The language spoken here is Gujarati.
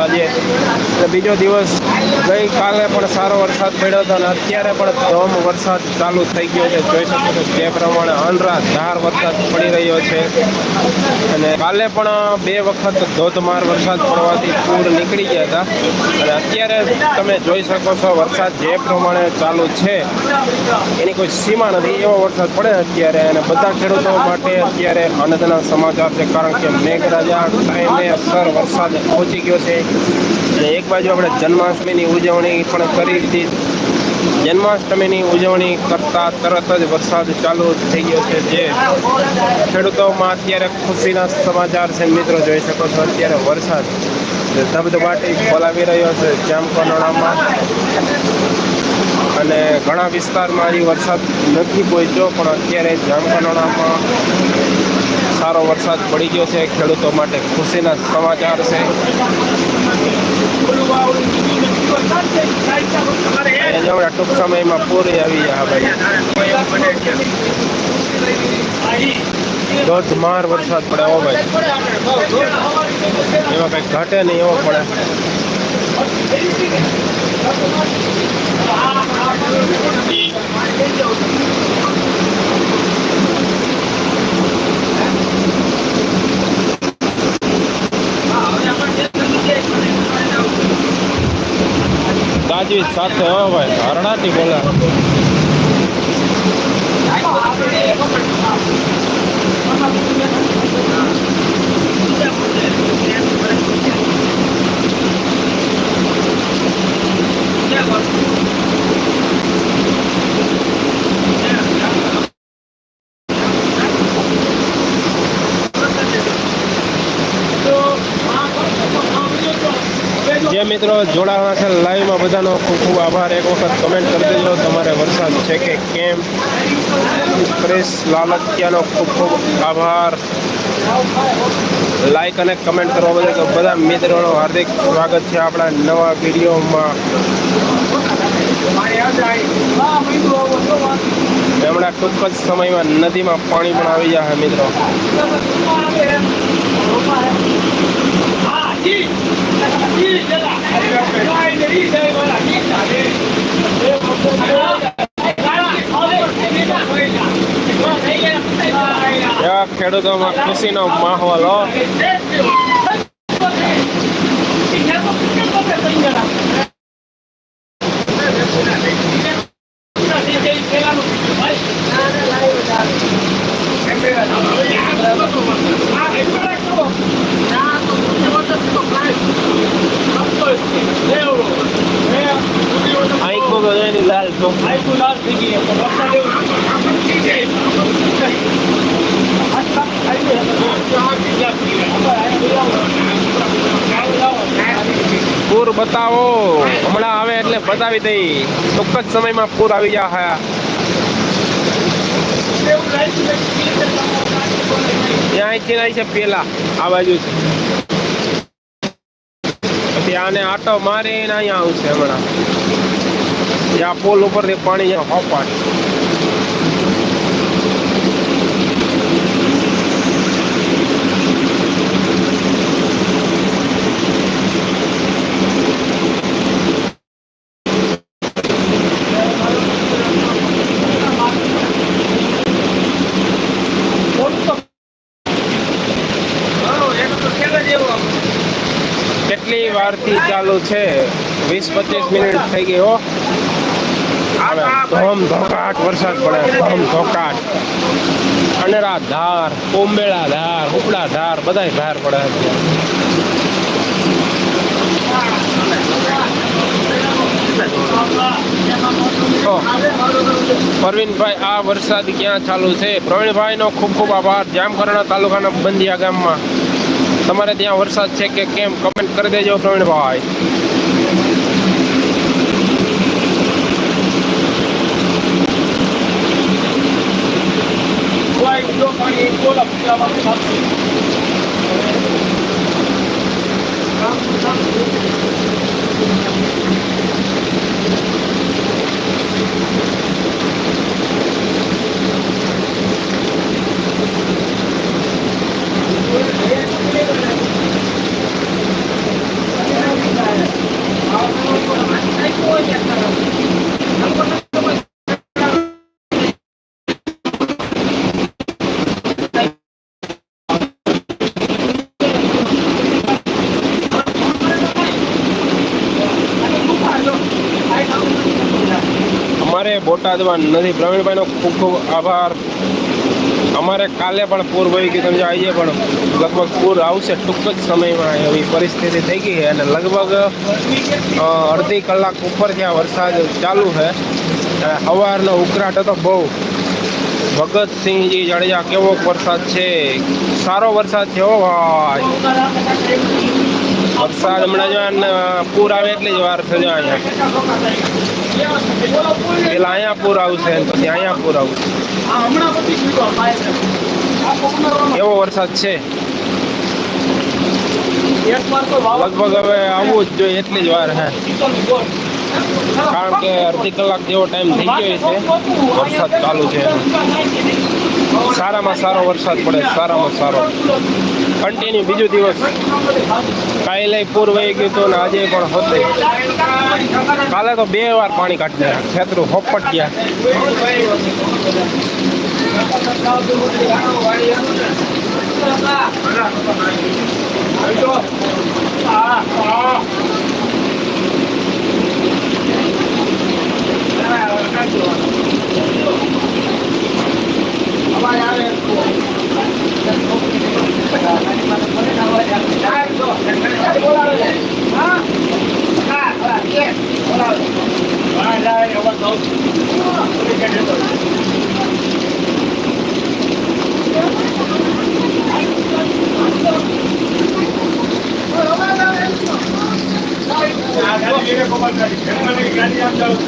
આજે અને બીજો દિવસ ગઈકાલે પણ સારો વરસાદ પડ્યો હતો અને અત્યારે પણ ધમ વરસાદ ચાલુ થઈ ગયો છે. જોઈ શકો છો જે પ્રમાણે અનરાત ધાર વરસાદ પડી રહ્યો છે. અને કાલે પણ બે વખત ધોધમાર વરસાદ પડવાથી પૂર નીકળી ગયા હતા. અને અત્યારે તમે જોઈ શકો છો વરસાદ જે પ્રમાણે ચાલુ છે. એની કોઈ સીમા નથી એવો વરસાદ પડે અત્યારે અને બધા ખેડૂતો માટે અત્યારે આનંદના સમાચાર છે. કારણ કે મેઘરાજા ટાઈમે અસર વરસાદ પહોંચી ગયો છે. અને એક બાજુ આપણે જન્માષ્ટમીની ઉજવણી પણ કરી હતી. જન્માષ્ટમીની ઉજવણી કરતા તરત જ વરસાદ ચાલુ થઈ ગયો છે. જે ખેડૂતોમાં અત્યારે ખુશીના સમાચાર છે. મિત્રો જોઈ શકો છો, અત્યારે વરસાદ ધબધબાટી બોલાવી રહ્યો છે જામકોનાળામાં અને ઘણા વિસ્તારમાં હજી વરસાદ નથી પહોંચ્યો, પણ અત્યારે જામકંડોળામાં સારો વરસાદ પડી ગયો છે ખેડૂતો માટે. ખુશીના સમાચાર છે. હમણાં ટૂંક સમયમાં પૂરી આવી જાય ભાઈ. ધોધમાર વરસાદ પડે હો ભાઈ. એમાં કંઈ ઘટે નહીં એવો પડે. ગાજવીજ સાથે હોય ભાઈ હરણાટી બોલે. જે મિત્રો જોડાવાના છે લાઈવમાં બધાનો ખૂબ ખૂબ આભાર. એક વખત કમેન્ટ કરી દેજો તમારે વરસાદ છે કે કેમ? ક્રિસ લાલતિયાનો ખૂબ ખૂબ આભાર. લાઈક અને કમેન્ટ કરવા બદલ બધા મિત્રોનો હાર્દિક સ્વાગત છે આપણા નવા વિડીયોમાં. હમણાં ટૂંક જ સમયમાં નદીમાં પાણી પણ આવી જાય મિત્રો. એવા ખેડૂતોમાં ખુશીનો માહોલ હો આંખો તો એની લાલ તો પૂર બતાવો. હમણાં આવે એટલે બતાવી દઈ. જ સમયમાં પૂર આવી જાય ત્યાં અહીંથી આવી છે પેલા, આ બાજુ પછી આને આટો મારીને અહીંયા આવશે હમણાં. ત્યાં પુલ ઉપરથી પાણી જ્યાં હોપાટ કેટલી વારથી ચાલુ છે? વીસ પચીસ મિનિટ થઈ ગઈ, હો. હવે ધોમ ધોકાટ વરસાદ પડે. ધોમ ધોકાટ અનેરા ધાર કોંબેળા ધાર ઉપડા ધાર, બધાય ધાર પડે પરવીનભાઈ, આ વરસાદ ક્યાં ચાલુ છે? પ્રવીણભાઈનો ખૂબ ખૂબ આભાર. જામકરણા તાલુકાના બંધિયા ગામમાં. તમારે ત્યાં વરસાદ છે કે કેમ? કમેન્ટ કરી દેજો Pravinbhai. Vai, io fai in cola, prima la faccio. અમારે બોટાદમાં નથી. પ્રવીણભાઈનો ખૂબ ખૂબ આભાર. અમારે કાલે પણ પૂર વહી ગયું. તમે આવીએ પણ લગભગ પૂર આવશે ટૂંક જ સમયમાં. એવી પરિસ્થિતિ થઈ ગઈ છે. અને લગભગ અડધી કલાક ઉપર ત્યાં વરસાદ ચાલુ છે સવારનો ઉકળાટ હતો બહુ. ભગતસિંહજી જાડેજા, કેવો વરસાદ છે? સારો વરસાદ છે હો ભાઈ. વરસાદ હમણાં જો પૂર આવે એટલી જ વાર થયો અહીંયા. પેલા અહીંયા પૂર આવશે પછી અહીંયા પૂર આવશે એવો વરસાદ છે? લગભગ હવે આવવું જ જોઈએ, એટલી જ વાર હે. કારણ કે અડધી કલાક જેવો ટાઈમ થઈ ગયો છે, વરસાદ ચાલુ છે. સારામાં સારો વરસાદ પડે, સારામાં સારો. કન્ટિન્યુ બીજો દિવસ કાલે પૂરવાઈ ગયું હતું ને આજે પણ હોતે. કાલે તો બે વાર પાણી કાઢી ગયા છેતરું હોપટ ગયા આવે ఎప్పటికీ కానీ అంటారు